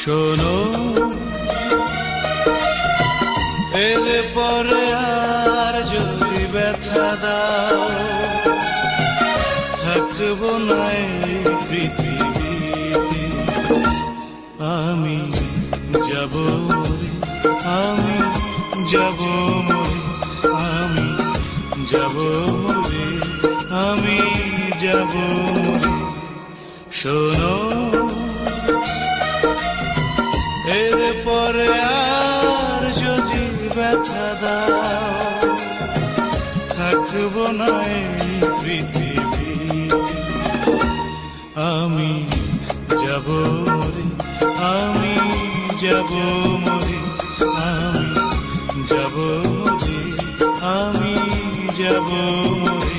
শোনো। এর পরে আর যদি ব্যথা দাও, থাকব না এই পৃথিবীতে। আমি যাব আমি যাব আমি যাব আমি যাব শোনো। পরে আর যদি ব্যথা দাও, থাকব না এই পৃথিবীতে। আমি যাব মরে আমি যাব মরে, আমি যাব মরে, আমি যাব মরে।